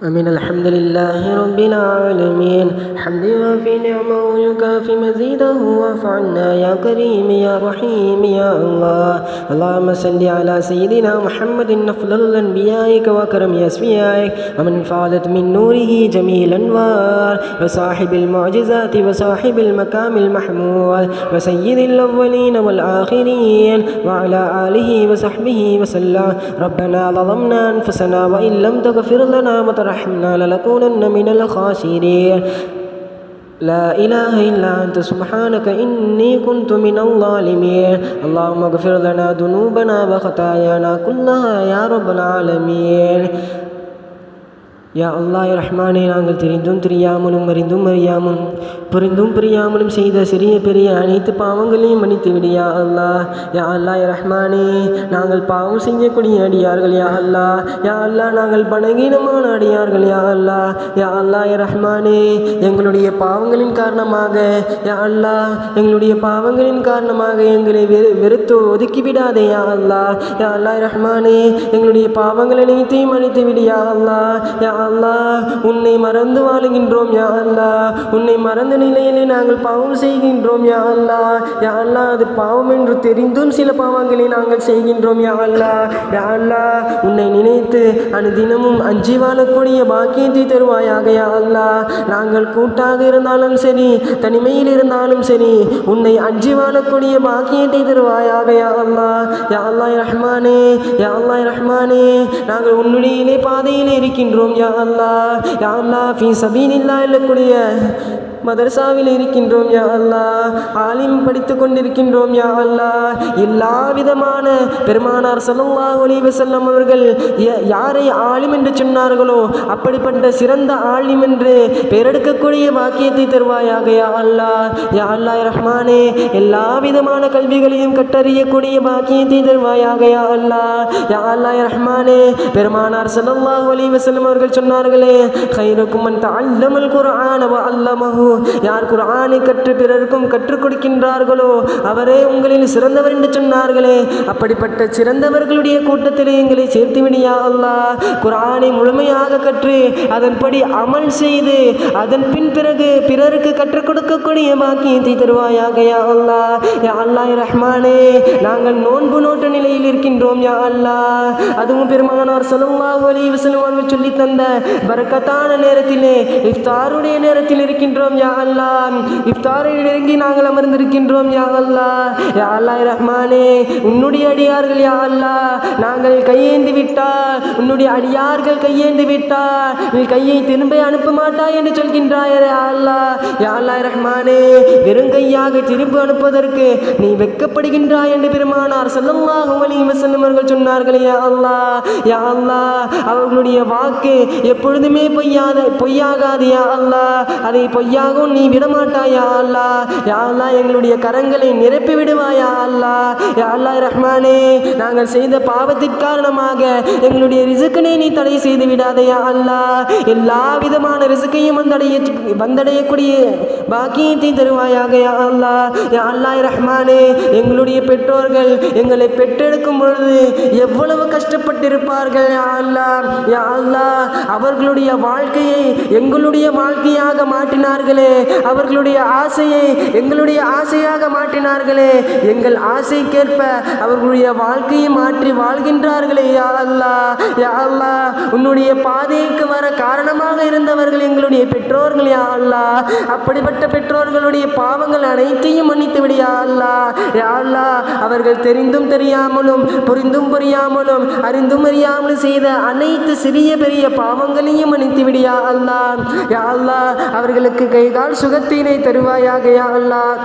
أمين الحمد لله رب العالمين. حمد وفي نعمه ويكافي مزيده واعف عنا يا كريم يا رحيم يا الله. اللهم صل على سيدنا محمد أفضل الأنبياء وأكرم أسفيائك ومن فعلت من نوره جميع الأنوار وصاحب المعجزات وصاحب المقام المحمود وسيد الأولين والآخرين. وعلى آله وصحبه وسلم. ربنا ظلمنا أنفسنا وإن لم تغفر لنا وترحمنا لنكونن من الخاسرين. لا إله إلا أنت سبحانك إني كنت من الظالمين. اللهم اغفر لنا ذنوبنا وخطايانا كلها يا رب العالمين. யா அல்லாஹ் ரஹ்மானே நாங்கள் தெரிந்தும் தெரியாமலும் அறிந்தும் அறியாமலும் புரிந்தும் புரியாமலும் செய்த சிறிய பெரிய அனைத்து பாவங்களையும் மன்னித்து விடு யா அல்லாஹ். யா அல்லாஹ் ரஹ்மானே நாங்கள் பாவம் செய்யக்கூடிய அடியார்கள் யா அல்லாஹ். யா அல்லாஹ் நாங்கள் பணகீனமான அடியார்கள் யா அல்லாஹ். யா அல்லாஹ் ரஹ்மானே எங்களுடைய பாவங்களின் காரணமாக யா அல்லாஹ். எங்களுடைய பாவங்களின் காரணமாக எங்களை வெறு வெறுத்து ஒதுக்கி விடாதே யா அல்லாஹ். யா அல்லாஹ் ரஹ்மானே எங்களுடைய பாவங்கள் அனைத்தையும் அழித்து விடு யா அல்லாஹ். யா அல்லாஹ் உன்னை மறந்து வாழுகின்றோம் யா அல்லா உன்னை மறந்த நிலையிலே நாங்கள் பாவம் செய்கின்றோம் யா அல்லா யா அல்லா அது பாவம் என்று தெரிந்தும் சில பாவங்களை நாங்கள் செய்கின்றோம் யா அல்லா யா அல்லா உன்னை நினைத்து அனுதினமும் அஞ்சி வாழக்கூடிய பாக்கியத்தை தருவாயாக யா அல்லா நாங்கள் கூட்டாக இருந்தாலும் சரி தனிமையில் இருந்தாலும் சரி உன்னை அஞ்சி வாழக்கூடிய பாக்கியத்தை தருவாயாக யா அல்லா யா அல்லாஹ் ரஹ்மானே யா அல்லாஹ் ரஹ்மானே. நாங்கள் உன்னுடைய பாதையில் இருக்கின்றோம் யா அல்லாஹ் யா அல்லாஹ் ஃபீ சபீலில்லாஹ் இருக்கக்கூடிய மதர்சாவில் இருக்கின்றோம் யா அல்லாஹ். ஆலிம் படித்து கொண்டிருக்கின்றோம் யா அல்லாஹ். எல்லா விதமான பெருமானார் ஸல்லல்லாஹு அலைஹி வஸல்லம் அவர்கள் ய- யாரை ஆலிம் என்று சொன்னார்களோ அப்படிப்பட்ட சிறந்த ஆலிம் என்று பெயரெடுக்கக்கூடிய பாக்கியத்தை தருவாயாக யா அல்லா யா அல்லா ரஹ்மானே எல்லா விதமான கல்விகளையும் கட்டறியக்கூடிய பாக்கியத்தை தருவாயாக யா அல்லா யா அல்லா ரஹ்மானே பெருமானார் ஸல்லல்லாஹு அலைஹி வஸல்லம் அவர்கள் சொன்னார்களே கைரகுமன் மன் தஅல்லமல் குர்ஆன வ யார் குரானை கற்று பிறருக்கும் கற்றுக் கொடுக்கின்றார்களோ அவரே உங்களில் சிறந்தவர் என்று சொன்னார்களே. அப்படிப்பட்ட சிறந்தவர்களுடைய கூட்டத்திலே எங்களை சேர்த்து விடியா அல்லாஹ். முழுமையாக கற்று அதன்படி அமல் செய்து அதன் பின் பிறகு பிறருக்கு கற்றுக் கொடுக்கக்கூடிய பாக்கியத்தை தருவாயாக யா அல்லாஹ். யா அல்லாஹ் ரஹ்மானே நாங்கள் நோன்பு நோட்ட நிலையில் இருக்கின்றோம் யா அல்லாஹ். அதுவும் பெருமானார் ஸல்லல்லாஹு அலைஹி வஸல்லம் சொல்லி தந்த பரக்கத்தான நேரத்திலே இஃப்தாருடைய நேரத்தில் இருக்கின்றோம் யா இஃப்தாரை நெருங்கி நாங்கள் அமர்ந்திருக்கின்றோம் யா அல்லாஹ். யா அல்லாஹ் ரஹ்மானே உன்னுடைய அடியார்கள் யா அல்லாஹ். நாங்கள் கையேந்தி விட்டால் உன்னுடைய அடியார்கள் கையேந்தி விட்டால் நீ கையை திரும்ப அனுப்ப மாட்டாய் என்று சொல்கின்றாய் யா அல்லாஹ். யா அல்லாஹ் ரஹ்மானே வெறும் கையாக திரும்ப அனுப்புவதற்கு நீ வெக்கப்படுகின்றாய் என்று பெருமானார் ஸல்லல்லாஹு அலைஹி அவர்கள் சொன்னார்கள் யா அல்லாஹ். யா அல்லாஹ் அவர்களுடைய வாக்கு எப்பொழுதுமே பொய்யாத பொய்யாகாது யா அல்லாஹ். அதை பொய்யாகவும் நீ விடமாட்டாயா யா அல்லாஹ் யா எங்களுடைய கரங்களை நிரப்பி விடுவாயா அல்லா யா அல்லாஹ் ரஹ்மானே நாங்கள் செய்த பாவத்தின் காரணமாக எங்களுடைய ரிசுக்கினை நீ தடை செய்து விடாதே அல்லா எல்லா விதமான ரிசுக்கையும் வந்தடைய வந்தடையக்கூடிய பாக்கியத்தை தருவாயாக யா அல்லா யா அல்லாஹ் ரஹ்மானே எங்களுடைய பெற்றோர்கள் எங்களை பெற்றெடுக்கும் பொழுது எவ்வளவு கஷ்டப்பட்டிருப்பார்கள் யா அல்லா யா அல்லா அவர்களுடைய வாழ்க்கையை எங்களுடைய வாழ்க்கையாக மாற்றினார்களே அவர்களுடைய ஆசையை எங்களுடைய ஆசையாக மாற்றினார்களே எங்கள் ஆசைக்கேற்ப அவர்களுடைய வாழ்க்கையை மாற்றி வாழ்கின்றார்களே யா அல்லாஹ் யா அல்லாஹ் உன்னுடைய பாதைக்கு வர காரணமாக இருந்தவர்கள் எங்களுடைய பெற்றோர்கள் யா அல்லாஹ் அப்படிப்பட்ட பெற்றோர்களுடைய பாவங்கள் அனைத்தையும் மன்னித்து விடு யா அல்லாஹ் யா அல்லாஹ் அவர்கள் தெரிந்தும் தெரியாமலும் புரிந்தும் புரியாமலும் அறிந்தும் அறியாமலும் செய்த அனைத்து சிறிய பெரிய பாவங்களையும் மன்னித்து விடு யா அல்லாஹ் யா அல்லாஹ் அவர்களுக்கு கைகால் சுகத்தினை தருவாயாக யா அல்லாஹ்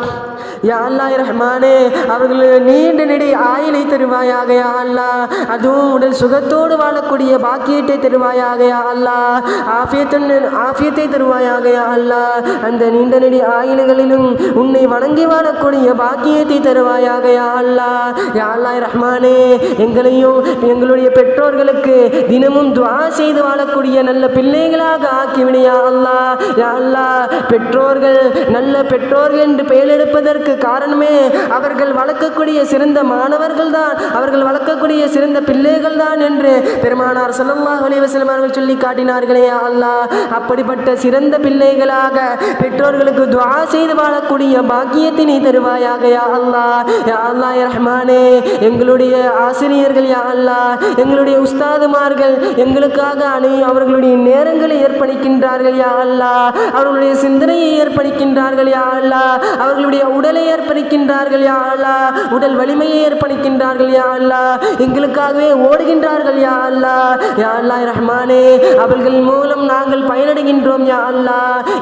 யா அல்லா ரஹ்மானே அவர்கள் அவர்களுக்கு நீண்ட நெடி ஆயிலை தருவாயாக அல்லா. அல்லாஹ் அதுவும் உடல் சுகத்தோடு வாழக்கூடிய பாக்கியத்தை தருவாயாக அல்லா. அல்லாஹ் ஆஃபியத்துன் ஆஃபியத்தை தருவாயாக யா அல்லாஹ் அந்த நீண்ட நெடி ஆயில்களிலும் உன்னை வணங்கி வாழக்கூடிய பாக்கியத்தை தருவாயாக அல்லா. அல்லாஹ் யா அல்லாஹ் ரஹ்மானே எங்களையும் எங்களுடைய பெற்றோர்களுக்கு தினமும் துவா செய்து வாழக்கூடிய நல்ல பிள்ளைகளாக ஆக்கிவிடையா அல்லா. அல்லாஹ் யா அல்லாஹ் பெற்றோர்கள் நல்ல பெற்றோர்கள் என்று பெயர் எடுப்பதற்கு காரணமே அவர்கள் வளர்க்கக்கூடிய சிறந்த மாணவர்கள் தான். அவர்கள் வளர்க்கக்கூடிய சிறந்த பிள்ளைகள் தான் என்று பெருமானார் சொல்லம்மா அலைஹி அவர்கள் சொல்லி காட்டினார்களே யா அல்லாஹ். அப்படிப்பட்ட சிறந்த பிள்ளைகளாக பெற்றோர்களுக்கு துவா செய்து வாழக்கூடிய பாக்கியத்தை நீ தருவாயாக யா அல்லாஹ். யா அல்லாஹ் ரஹ்மானே எங்களுடைய ஆசிரியர்கள் யா அல்லா எங்களுடைய உஸ்தாதுமார்கள் எங்களுக்காக அணி அவர்களுடைய நேரங்களை ஏற்படுகின்றார்கள் யா அல்லா அவர்களுடைய சிந்தனையை ஏற்படுகின்றார்கள் யா அல்லாஹ். அவர்களுடைய உடலை ஏற்படுகின்றார்கள் யா அல்லா உடல் வலிமையை ஏற்படுத்தின்றார்கள் யா அல்லா எங்களுக்காகவே ஓடுகின்றார்கள் யா அல்லா யா அல்லா ரஹ்மானே அவர்கள் மூலம் நாங்கள் பயனடைகின்றோம் யா அல்லா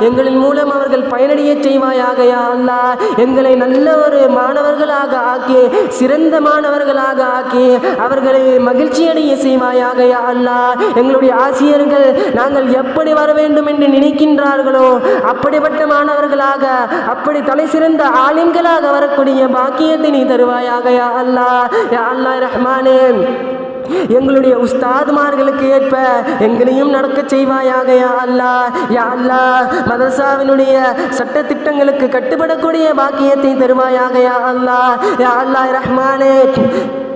எங்களின் மூலம் அவர்கள் பயனடைய செய்வாயாக யா அல்லா எங்களை நல்ல ஒரு மாணவர்களாக ஆக்கி சிறந்த மாணவர்களாக ஆக்கி அவர்களை மகிழ்ச்சியடைய செய்வாயாக யா அல்லா எங்களுடைய ஆசிரியர்கள் நாங்கள் எப்படி வர வேண்டும் என்று நினைக்கின்றார்களோ அப்படிப்பட்ட மாணவர்களாக அப்படி தலை சிறந்த ஆலிம்களாக வரக்கூடிய பாக்கியத்தை நீ தருவாயாக யா அல்லாஹ். யா அல்லாஹ் ரஹ்மானே. எங்களுடைய உஸ்தாதுமார்களுக்கு ஏற்ப எங்களையும் நடக்க செய்வாயாக யா அல்லா யா அல்லாஹ் மதரசாவினுடைய சட்ட திட்டங்களுக்கு கட்டுப்படக்கூடிய பாக்கியத்தை தருவாயாக யா அல்லா யா அல்லாஹ் ரஹ்மானே.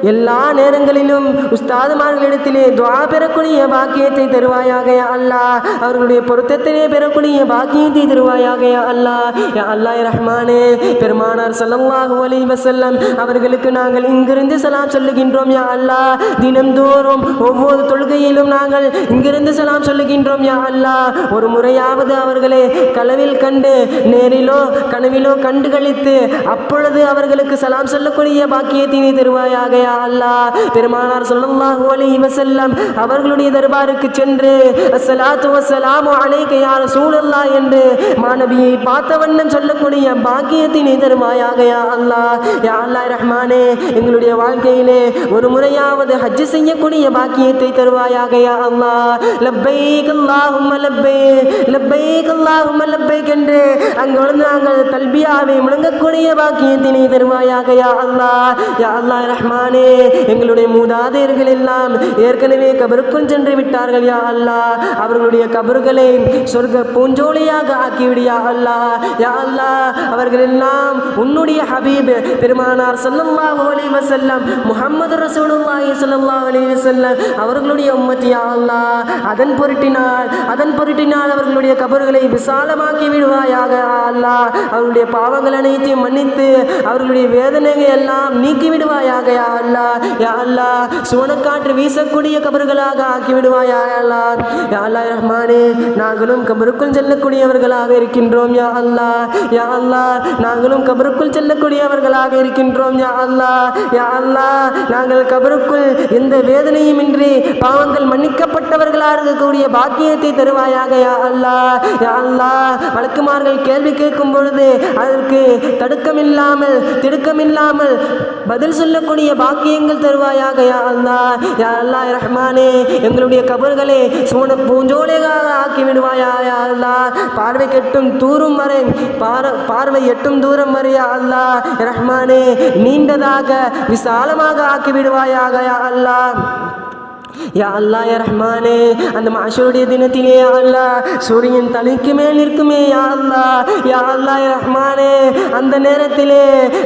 எல்லா நேரங்களிலும் உஸ்தாதுமார்களிடத்திலே துவா பெறக்கூடிய பாக்கியத்தை தருவாயாக அல்லா அல்லாஹ். அவர்களுடைய பொருத்தத்திலே பெறக்கூடிய பாக்கியத்தை தருவாயாக அல்லா அல்லாஹ். யா அல்லாஹ் ரஹ்மானே பெருமானார் ஸல்லல்லாஹு அலி வசல்லம் அவர்களுக்கு நாங்கள் இங்கிருந்து சலாம் சொல்லுகின்றோம் யா அல்லாஹ். தினம்தோறும் ஒவ்வொரு தொழுகையிலும் நாங்கள் இங்கிருந்து சலாம் சொல்லுகின்றோம் யா அல்லாஹ். ஒரு முறையாவது அவர்களை களவில் கண்டு நேரிலோ கனவிலோ கண்டு கழித்து அப்பொழுது அவர்களுக்கு சலாம் சொல்லக்கூடிய பாக்கியத்தை தருவாயாக யா அல்லாஹ். பெருமானார் சொல்லல்லாஹு அலைஹி வஸல்லம் அவர்களுடைய தர்பாருக்கு சென்று அஸ்ஸலாத்து வஸ்ஸலாமு அலைக யா ரசூலல்லா என்று மாணவியை பார்த்த வண்ணம் சொல்லக்கூடிய பாக்கியத்தை நீ தருவாயாக யா அல்லா யா அல்லா ரஹ்மானே எங்களுடைய வாழ்க்கையிலே ஒரு முறையாவது ஹஜ் செய்யக்கூடிய பாக்கியத்தை தருவாயாக யா அல்லா லப்பைக் அல்லாஹும்ம லப்பை லப்பைக் அல்லாஹும்ம லப்பைக் என்று அங்கு வந்து நாங்கள் தல்பியாவை முழங்கக்கூடிய பாக்கியத்தினை தருவாயாக யா அல்லா யா அல்லா ரஹ்மானே எங்களுடைய மூதாதையர்கள் எல்லாம் ஏற்கனவே கபருக்குள் சென்று விட்டார்கள் யா அல்லாஹ். அவர்களுடைய கபர்களை சொர்க்க பூஞ்சோலியாக ஆக்கிவிடியா அல்லா யா அல்லா அவர்கள் எல்லாம் உன்னுடைய ஹபீப் பெருமானார் ஸல்லல்லாஹு அலைஹி வஸல்லம் முஹம்மது ரசூலுல்லாஹி ஸல்லல்லாஹு அலைஹி வஸல்லம் அவர்களுடைய உம்மத்தி யா அல்லாஹ். அதன் பொருட்டினால் அதன் பொருட்டினால் அவர்களுடைய கபர்களை விசாலமாக்கி விடுவாயாக யா அல்லாஹ். அவர்களுடைய பாவங்கள் அனைத்தையும் மன்னித்து அவர்களுடைய வேதனைகள் எல்லாம் நீக்கி விடுவாயாக யா அல்லா யா அல்லா சுவனக்காற்று வீசக்கூடிய கபர்களாக ஆக்கிவிடுவாய் யா அல்லா. யா அல்லா ரஹ்மானே நாங்களும் கபருக்குள் செல்லக்கூடியவர்களாக இருக்கின்றோம் யா அல்லாஹ் யா அல்லா நாங்களும் கபருக்குள் செல்லக்கூடியவர்களாக இருக்கின்றோம் யா அல்லா. யா அல்லா நாங்கள் கபருக்குள் எந்த வேதனையும் இன்றி பாவங்கள் மன்னிக்கப்பட்டவர்களாக இருக்கக்கூடிய பாக்கியத்தை தருவாயாக யா அல்லாஹ் யா அல்லா வழக்குமார்கள் கேள்வி கேட்கும் பொழுது அதற்கு தடுக்கமில்லாமல் திடுக்கமில்லாமல் பதில் சொல்லக்கூடிய பாக்கியங்கள் தருவாயாக யா அல்லாஹ் யா அல்லாஹ் ரஹ்மானே எங்களுடைய கபர்களை சோன பூஞ்சோலையாக ஆக்கி விடுவாயா யா அல்லாஹ்? பார்வை கெட்டும் தூரும் வரை பார பார்வை எட்டும் தூரம் வரை யா அல்லாஹ் ரஹ்மானே நீண்டதாக விசாலமாக ஆக்கி விடுவாயாக யா அல்லாஹ். யா அல்லா யா ரஹ்மானே அந்த மாஷருடைய தினத்திலே யா அல்லா சூரியன் தலைக்கு மேல் இருக்குமே யா அல்லா யா அல்லா யா ரஹ்மானே. அந்த நேரத்திலே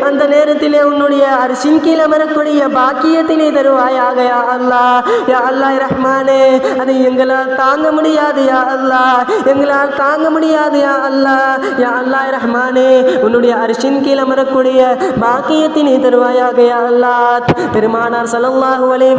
அந்த நேரத்திலே உன்னுடைய அரிசின் கீழே வரக்கூடிய பாக்கியத்தினை தருவாயாக யா அல்லா யா அல்லா யா ரஹ்மானே. அதை எங்களால் தாங்க முடியாது யா அல்லா எங்களால் தாங்க முடியாது யா அல்லா யா அல்லா யா ரஹ்மானே. உன்னுடைய அரிசின் கீழே வரக்கூடிய பாக்கியத்தினை தருவாயாக யா அல்லா பெருமானார் சலல்லாஹு அலைஹி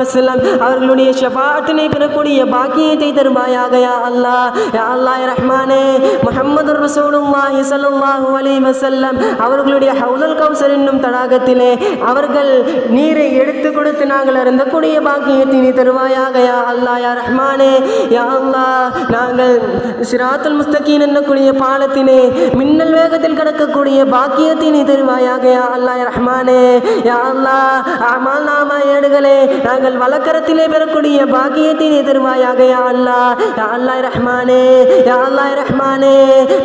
அவர்களுடைய ஷஃபாத்தினை பெறக்கூடிய பாக்கியத்தை தருவாயாக யா அல்லாஹ் யா அல்லாஹ் ரஹ்மானே முகமது ரசூலுல்லாஹி ஸல்லல்லாஹு அலைஹி வஸல்லம் அவர்களுடைய ஹவுலல் கௌசர் என்னும் தடாகத்திலே அவர்கள் நீரை எடுத்து கொடுத்து நாங்கள் அருந்தக்கூடிய பாக்கியத்தை நீ தருவாயாக யா அல்லாஹ் யா ரஹ்மானே யா அல்லா நாங்கள் சிராத்துல் முஸ்தகீன் என்னக்கூடிய பாலத்தினை மின்னல் வேகத்தில் கடக்கக்கூடிய பாக்கியத்தை நீ தருவாயாக யா அல்லாஹ் ரஹ்மானே யா அல்லா அமால் நாம நாங்கள் வழக்கரத்திலே பெறக்கூடிய பாக்கியத்தின் நீ யா அல்லாஹ் யா அல்லாஹ் ரஹ்மானே யா அல்லாஹ் ரஹ்மானே.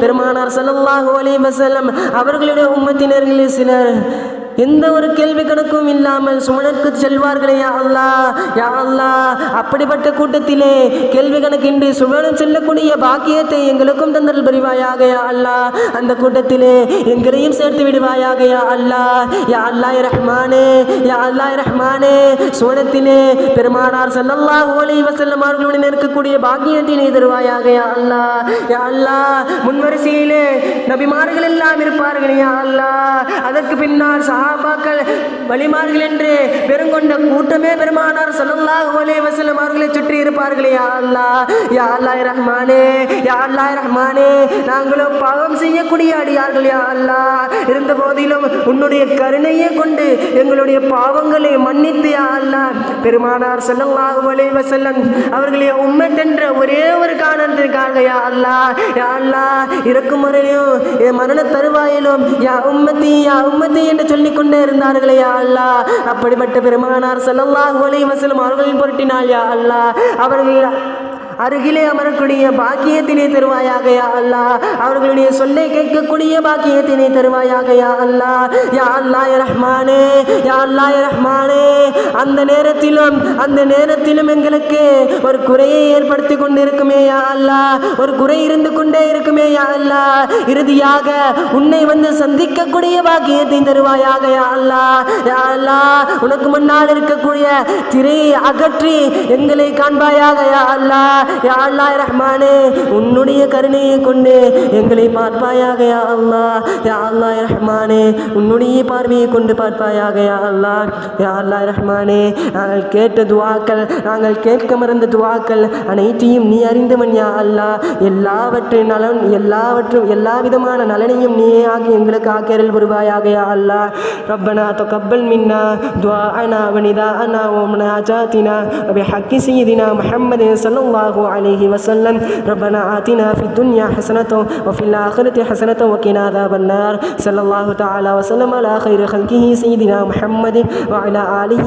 பெருமானார் ஸல்லல்லாஹு அலைஹி வஸல்லம் அவர்களுடைய உம்மத்தினர்களில் சிலர் எந்த ஒரு கேள்வி கணக்கும் இல்லாமல் சுமணக்கு செல்வார்களே யா அல்லாஹ் யா அல்லாஹ். அப்படிப்பட்ட கூட்டத்திலே கேள்வி கணக்கின்றி சுமணம் செல்லக்கூடிய பாக்கியத்தை எங்களுக்கும் தந்தல் புரிவாயாக யா அந்த கூட்டத்திலே எங்களையும் சேர்த்து விடுவாயாக யா அல்லாஹ். யா அல்லாஹ் ரஹ்மானே யா அல்லாஹ் ரஹ்மானே. சுவனத்திலே பெருமானார் செல்லல்லா ஓலை வசல்லம் அவர்களுடன் இருக்கக்கூடிய பாக்கியத்தினை தருவாயாக யா அல்லாஹ். யா அல்லாஹ் முன்வரிசையிலே நபிமார்கள் எல்லாம் இருப்பார்கள் யா அல்லாஹ். அதற்கு பின்னால் சஹாபாக்கள் வழிமார்கள் என்று பெருங்கொண்ட கூட்டமே பெருமானார் ஸல்லல்லாஹு அலைஹி வசலம் அவர்களை சுற்றி இருப்பார்கள். யா அல்லா யா அல்லாஹ் ரஹ்மானே யா அல்லாஹ் ரஹ்மானே. நாங்களும் பாவம் செய்யக்கூடிய அடியார்கள் அல்லா. அல்லாஹ் இருந்த போதிலும் உன்னுடைய கருணையை கொண்டு எங்களுடைய பாவங்களை மன்னித்து யா அல்லாஹ் பெருமானார் செல்லம் அலைஹி வஸல்லம் அவர்களை உண்மைத்தென்ற ஒரே ஒரு காரணத்திற்காக யா அல்லாஹ் யா அல்லாஹ் இறக்கும் வரையிலும் என் மரண தருவாயிலும் யா உம்மத்தி யா உம்மத்தி என்று சொல்லிக் கொண்டே இருந்தார்களே யா அல்லாஹ் அப்படிப்பட்ட பெருமானார் ஸல்லல்லாஹு அலைஹி வஸல்லம் அவர்களின் பொருட்டினால் யா அல்லாஹ் அவர்கள் அருகிலே அமரக்கூடிய பாக்கியத்தினை தருவாயாக யா அல்லாஹ் அவர்களுடைய சொல்லை கேட்கக்கூடிய பாக்கியத்தினை தருவாயாக யா அல்லாஹ் யா அல்லாஹ் ரஹ்மானே யா அல்லாஹ் ரஹ்மானே. அந்த நேரத்திலும் அந்த நேரத்திலும் எங்களுக்கு ஒரு குறையை ஏற்படுத்தி கொண்டிருக்குமே யா அல்லாஹ். ஒரு குறை இருந்து கொண்டே இருக்குமே யா இறுதியாக உன்னை வந்து சந்திக்கக்கூடிய பாக்கியத்தை தருவாயாக யா அல்லாஹ். யா அல்லாஹ் உனக்கு முன்னால் இருக்கக்கூடிய திரையை அகற்றி எங்களை காண்பாயாக யா அல்லாஹ். யா அல்லாஹ் ரஹ்மானே உன்னுடைய கருணையை கொண்டு எங்களை பார்ப்பாயாக யா அல்லாஹ். யா அல்லாஹ் ரஹ்மானே உன்னுடைய பார்வையை கொண்டு பார்ப்பாயாக யா அல்லாஹ். யா அல்லாஹ் ரஹ்மான். நாங்கள் கேட்ட துவாக்கள் நாங்கள் கேட்க மறந்த துவாக்கள் அனைத்தையும் நீ அறிந்தவன் யா அல்லாஹ் எல்லாவற்றின் நலன் எல்லாவற்றும் எல்லா விதமான நலனையும் நீயே ஆகி எங்களுக்கு ஆக்கியரல் புரிவாயாக யா அல்லாஹ் ربنا تقبل منا دعاءنا ونداءنا ومناجاتنا وبحق سيدنا محمد صلى الله عليه وسلم ربنا آتنا في الدنيا حسنة وفي الآخرة حسنة وقنا عذاب النار صلى الله تعالى وسلم على خير خلقه سيدنا محمد وعلى آله